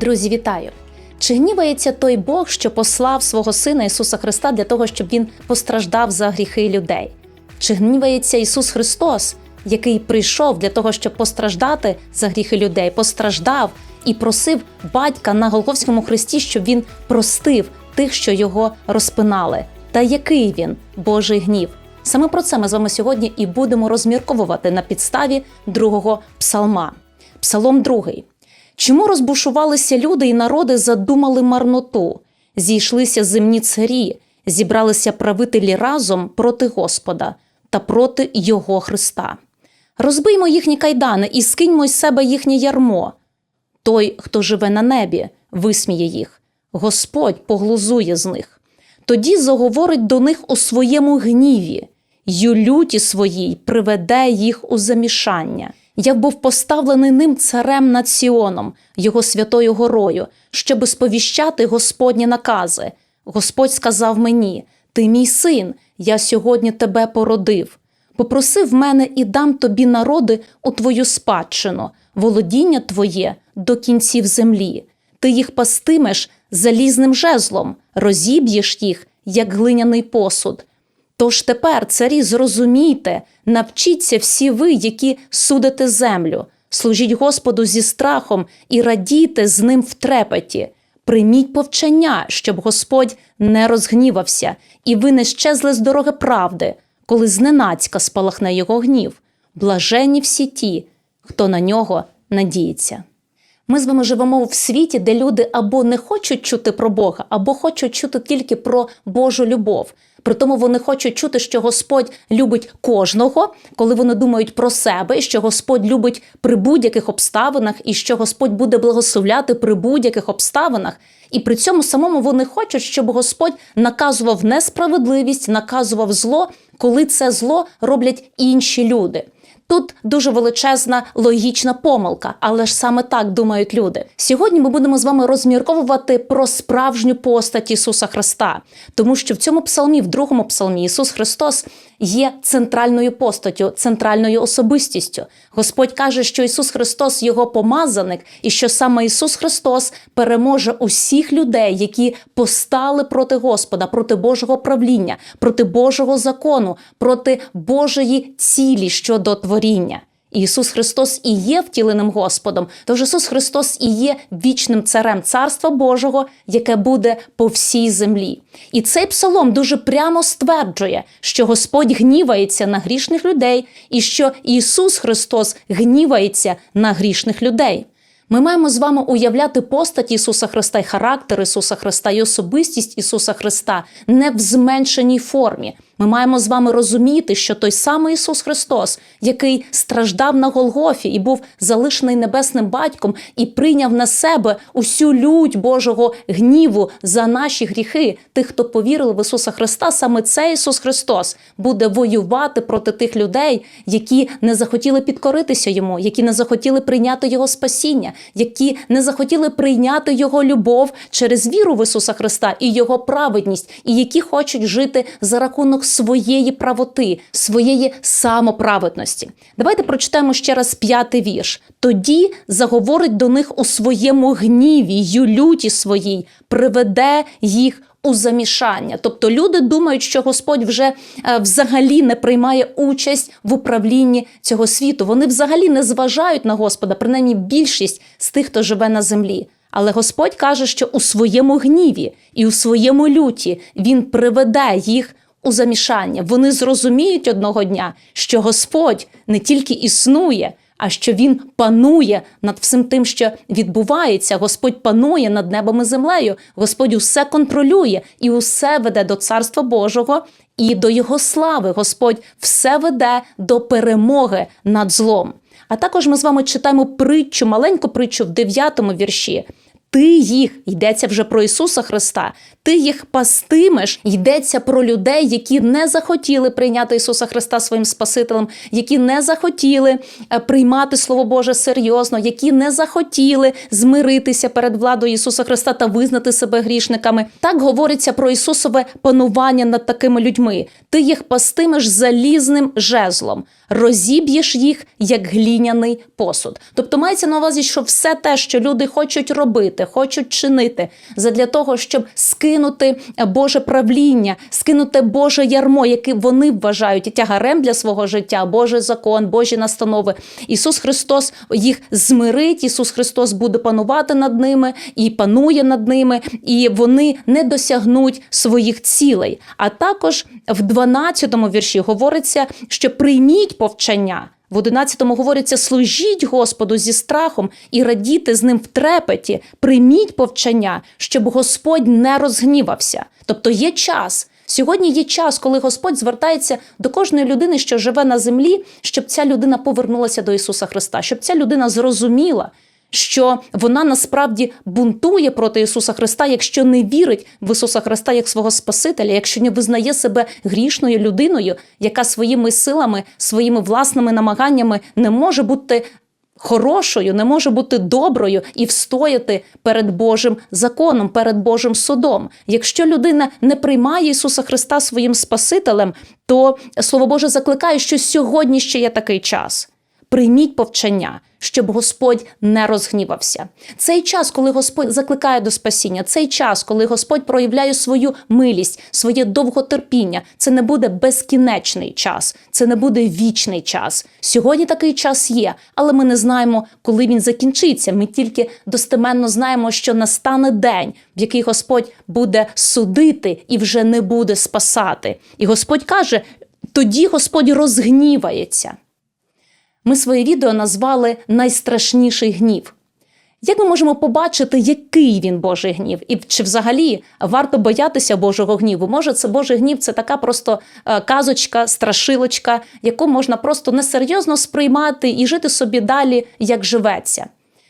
Друзі, вітаю! Чи гнівається той Бог, що послав свого Сина Ісуса Христа для того, щоб Він постраждав за гріхи людей? Чи гнівається Ісус Христос, який прийшов для того, щоб постраждати за гріхи людей, постраждав і просив батька на Голговському хресті, щоб він простив тих, що його розпинали? Та який він Божий гнів? Саме про це ми з вами сьогодні і будемо розмірковувати на підставі другого псалма. Псалом другий. Чому розбушувалися люди і народи задумали марноту? Зійшлися земні царі, зібралися правителі разом проти Господа та проти Його Христа. Розбиймо їхні кайдани і скиньмо з себе їхнє ярмо. Той, хто живе на небі, висміє їх, Господь поглузує з них. Тоді заговорить до них у своєму гніві, й у люті своїй приведе їх у замішання. Я був поставлений ним царем над Сіоном, його святою горою, щоби сповіщати Господні накази. Господь сказав мені: Ти мій син, я сьогодні тебе породив. Попросив мене і дам тобі народи у твою спадщину, володіння твоє до кінців землі. Ти їх пастимеш залізним жезлом, розіб'єш їх, як глиняний посуд. Тож тепер, царі, зрозумійте, навчіться всі ви, які судите землю, служіть Господу зі страхом і радійте з ним в трепеті. Прийміть повчання, щоб Господь не розгнівався, і ви не щезли з дороги правди, коли зненацька спалахне його гнів. Блаженні всі ті, хто на нього надіється. Ми з вами живемо в світі, де люди або не хочуть чути про Бога, або хочуть чути тільки про Божу любов. При тому вони хочуть чути, що Господь любить кожного, коли вони думають про себе, і що Господь любить при будь-яких обставинах, і що Господь буде благословляти при будь-яких обставинах. І при цьому самому вони хочуть, щоб Господь наказував несправедливість, наказував зло, коли це зло роблять інші люди. Тут дуже величезна логічна помилка, але ж саме так думають люди. Сьогодні ми будемо з вами розмірковувати про справжню постать Ісуса Христа, тому що в цьому псалмі, в другому псалмі, Ісус Христос є центральною постаттю, центральною особистістю. Господь каже, що Ісус Христос його помазаник, і що саме Ісус Христос переможе усіх людей, які постали проти Господа, проти Божого правління, проти Божого закону, проти Божої цілі щодо творіння. Ісус Христос і є втіленим Господом, тож Ісус Христос і є вічним царем Царства Божого, яке буде по всій землі. І цей псалом дуже прямо стверджує, що Господь гнівається на грішних людей, і що Ісус Христос гнівається на грішних людей. Ми маємо з вами уявляти постать Ісуса Христа і характер Ісуса Христа і особистість Ісуса Христа не в зменшеній формі. Ми маємо з вами розуміти, що той самий Ісус Христос, який страждав на Голгофі і був залишений небесним батьком, і прийняв на себе усю лють Божого гніву за наші гріхи, тих, хто повірили в Ісуса Христа, саме цей Ісус Христос буде воювати проти тих людей, які не захотіли підкоритися йому, які не захотіли прийняти Його спасіння, які не захотіли прийняти Його любов через віру в Ісуса Христа і Його праведність, і які хочуть жити за рахунок своєї правоти, своєї самоправедності. Давайте прочитаємо ще раз п'ятий вірш. Тоді заговорить до них у своєму гніві, й у люті своїй, приведе їх. У замішання, тобто люди думають, що Господь вже е, взагалі не приймає участь в управлінні цього світу. Вони взагалі не зважають на Господа, принаймні більшість з тих, хто живе на землі. Але Господь каже, що у своєму гніві і у своєму люті Він приведе їх у замішання. Вони зрозуміють одного дня, що Господь не тільки існує, а що Він панує над всім тим, що відбувається. Господь панує над небом і землею. Господь усе контролює і усе веде до Царства Божого і до Його слави. Господь все веде до перемоги над злом. А також ми з вами читаємо притчу, маленьку притчу в 9 вірші. Ти їх йдеться вже про Ісуса Христа. Ти їх пастимеш, йдеться про людей, які не захотіли прийняти Ісуса Христа своїм Спасителем, які не захотіли е, приймати Слово Боже серйозно, які не захотіли змиритися перед владою Ісуса Христа та визнати себе грішниками. Так говориться про Ісусове панування над такими людьми. Ти їх пастимеш залізним жезлом, розіб'єш їх як гліняний посуд. Тобто мається на увазі, що все те, що люди хочуть робити, хочуть чинити, задля того, щоб скинути Боже правління, скинути Боже ярмо, яке вони вважають тягарем для свого життя, Божий закон, Божі настанови. Ісус Христос їх змирить. Ісус Христос буде панувати над ними і панує над ними, і вони не досягнуть своїх цілей. А також в 12-му вірші говориться, що прийміть повчання. В 11-му говориться: служіть Господу зі страхом і радіти з ним в трепеті, прийміть повчання, щоб Господь не розгнівався. Тобто є час. Сьогодні є час, коли Господь звертається до кожної людини, що живе на землі, щоб ця людина повернулася до Ісуса Христа, щоб ця людина зрозуміла, що вона насправді бунтує проти Ісуса Христа, якщо не вірить в Ісуса Христа як свого Спасителя, якщо не визнає себе грішною людиною, яка своїми силами, своїми власними намаганнями не може бути. Хорошою не може бути доброю і встояти перед Божим законом, перед Божим судом. Якщо людина не приймає Ісуса Христа своїм Спасителем, то Слово Боже закликає, що сьогодні ще є такий час. Прийміть повчання, щоб Господь не розгнівався. Цей час, коли Господь закликає до спасіння, цей час, коли Господь проявляє свою милість, своє довготерпіння, це не буде безкінечний час, це не буде вічний час. Сьогодні такий час є, але ми не знаємо, коли він закінчиться. Ми тільки достеменно знаємо, що настане день, в який Господь буде судити і вже не буде спасати. І Господь каже: тоді Господь розгнівається. Ми своє відео назвали найстрашніший гнів. Як ми можемо побачити, який він Божий гнів, і чи взагалі варто боятися Божого гніву? Може, це Божий гнів це така просто е, казочка, страшилочка, яку можна просто несерйозно сприймати і жити собі далі, як живеться.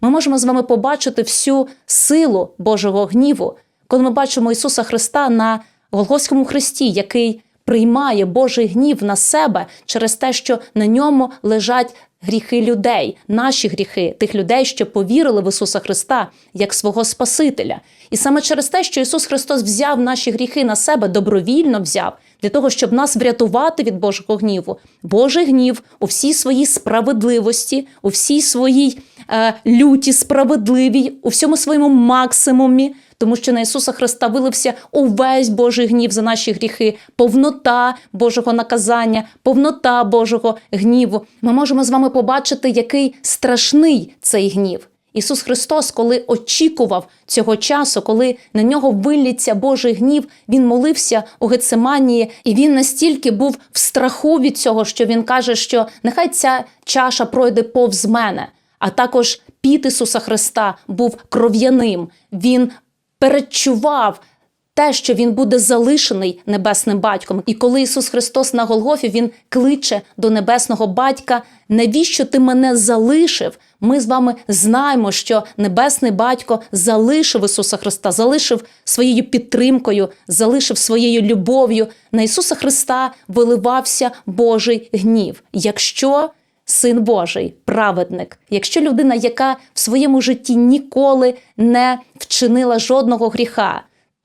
Ми можемо з вами побачити всю силу Божого гніву, коли ми бачимо Ісуса Христа на Голгофському хресті, який приймає Божий гнів на себе через те, що на ньому лежать гріхи людей, наші гріхи, тих людей, що повірили в Ісуса Христа як свого Спасителя. І саме через те, що Ісус Христос взяв наші гріхи на себе, добровільно взяв, для того, щоб нас врятувати від Божого гніву. Божий гнів у всій своїй справедливості, у всій своїй е, люті справедливій, у всьому своєму максимумі тому що на Ісуса Христа вилився увесь Божий гнів за наші гріхи, повнота Божого наказання, повнота Божого гніву. Ми можемо з вами побачити, який страшний цей гнів. Ісус Христос, коли очікував цього часу, коли на нього виллється Божий гнів, він молився у Гецеманії, і він настільки був в страху від цього, що він каже, що нехай ця чаша пройде повз мене. А також піт Ісуса Христа був кров'яним. Він передчував те, що він буде залишений небесним батьком. І коли Ісус Христос на Голгофі Він кличе до небесного батька, навіщо ти мене залишив? Ми з вами знаємо, що небесний батько залишив Ісуса Христа, залишив своєю підтримкою, залишив своєю любов'ю. На Ісуса Христа виливався Божий гнів. Якщо Син Божий, праведник, якщо людина, яка в своєму житті ніколи не вчинила жодного гріха,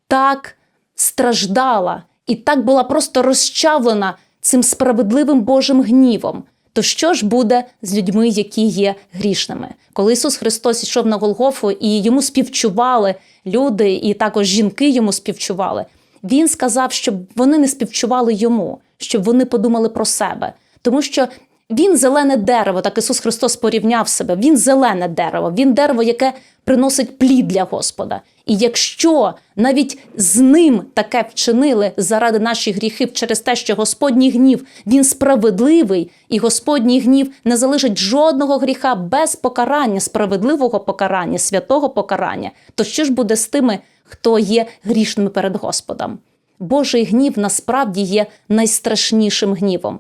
так страждала і так була просто розчавлена цим справедливим Божим гнівом, то що ж буде з людьми, які є грішними? Коли Ісус Христос йшов на Голгофу і йому співчували люди, і також жінки йому співчували, Він сказав, щоб вони не співчували йому, щоб вони подумали про себе. Тому що він зелене дерево, так Ісус Христос порівняв себе. Він зелене дерево, він дерево, яке приносить плід для Господа. І якщо навіть з ним таке вчинили заради наших гріхів через те, що Господній гнів він справедливий, і Господній гнів не залишить жодного гріха без покарання, справедливого покарання, святого покарання, то що ж буде з тими, хто є грішними перед Господом? Божий гнів насправді є найстрашнішим гнівом.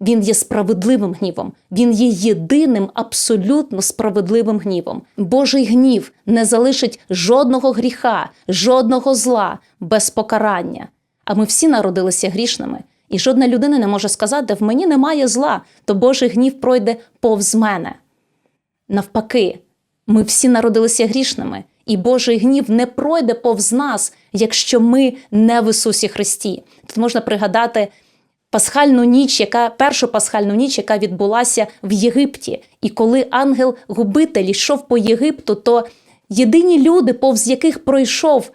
Він є справедливим гнівом, він є єдиним абсолютно справедливим гнівом. Божий гнів не залишить жодного гріха, жодного зла без покарання. А ми всі народилися грішними, і жодна людина не може сказати: в мені немає зла, то Божий гнів пройде повз мене. Навпаки, ми всі народилися грішними, і Божий гнів не пройде повз нас, якщо ми не в Ісусі Христі. Тут можна пригадати пасхальну ніч, яка першу пасхальну ніч, яка відбулася в Єгипті. І коли ангел-губитель йшов по Єгипту, то єдині люди, повз яких пройшов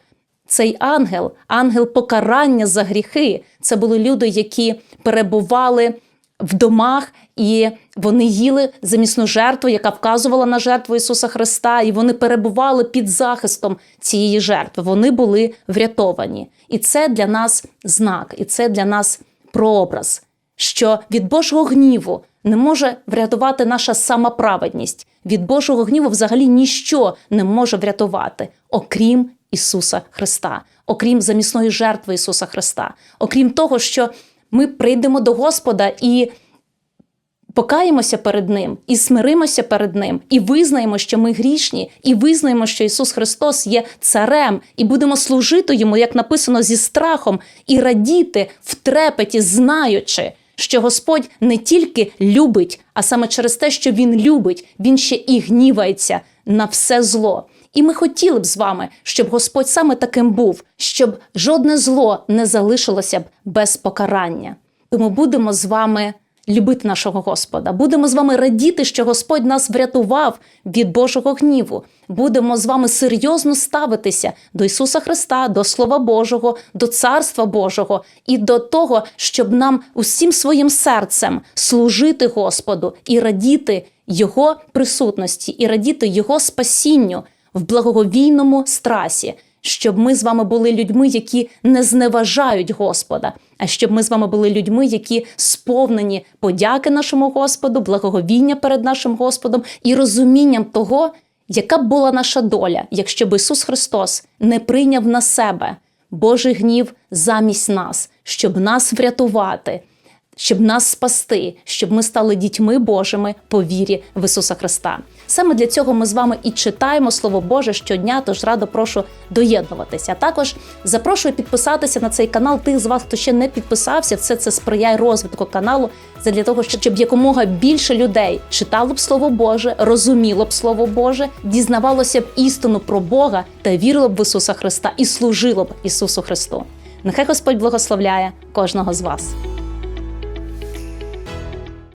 цей ангел, ангел покарання за гріхи, це були люди, які перебували в домах, і вони їли замісну жертву, яка вказувала на жертву Ісуса Христа, і вони перебували під захистом цієї жертви. Вони були врятовані. І це для нас знак, і це для нас прообраз, що від Божого гніву не може врятувати наша самоправедність. Від Божого гніву взагалі ніщо не може врятувати, окрім Ісуса Христа, окрім замісної жертви Ісуса Христа, окрім того, що ми прийдемо до Господа і покаємося перед Ним, і смиримося перед Ним, і визнаємо, що ми грішні, і визнаємо, що Ісус Христос є царем, і будемо служити Йому, як написано, зі страхом, і радіти в трепеті, знаючи, що Господь не тільки любить, а саме через те, що Він любить, Він ще і гнівається на все зло. І ми хотіли б з вами, щоб Господь саме таким був, щоб жодне зло не залишилося б без покарання. Тому будемо з вами любити нашого Господа. Будемо з вами радіти, що Господь нас врятував від Божого гніву. Будемо з вами серйозно ставитися до Ісуса Христа, до Слова Божого, до Царства Божого і до того, щоб нам усім своїм серцем служити Господу і радіти Його присутності, і радіти Його спасінню в благоговійному страсі, щоб ми з вами були людьми, які не зневажають Господа, а щоб ми з вами були людьми, які сповнені подяки нашому Господу, благоговіння перед нашим Господом і розумінням того, яка б була наша доля, якщо б Ісус Христос не прийняв на себе Божий гнів замість нас, щоб нас врятувати щоб нас спасти, щоб ми стали дітьми Божими по вірі в Ісуса Христа. Саме для цього ми з вами і читаємо Слово Боже щодня, тож радо прошу доєднуватися. Також запрошую підписатися на цей канал тих з вас, хто ще не підписався. Все це сприяє розвитку каналу для того, щоб якомога більше людей читало б Слово Боже, розуміло б Слово Боже, дізнавалося б істину про Бога та вірило б в Ісуса Христа і служило б Ісусу Христу. Нехай Господь благословляє кожного з вас.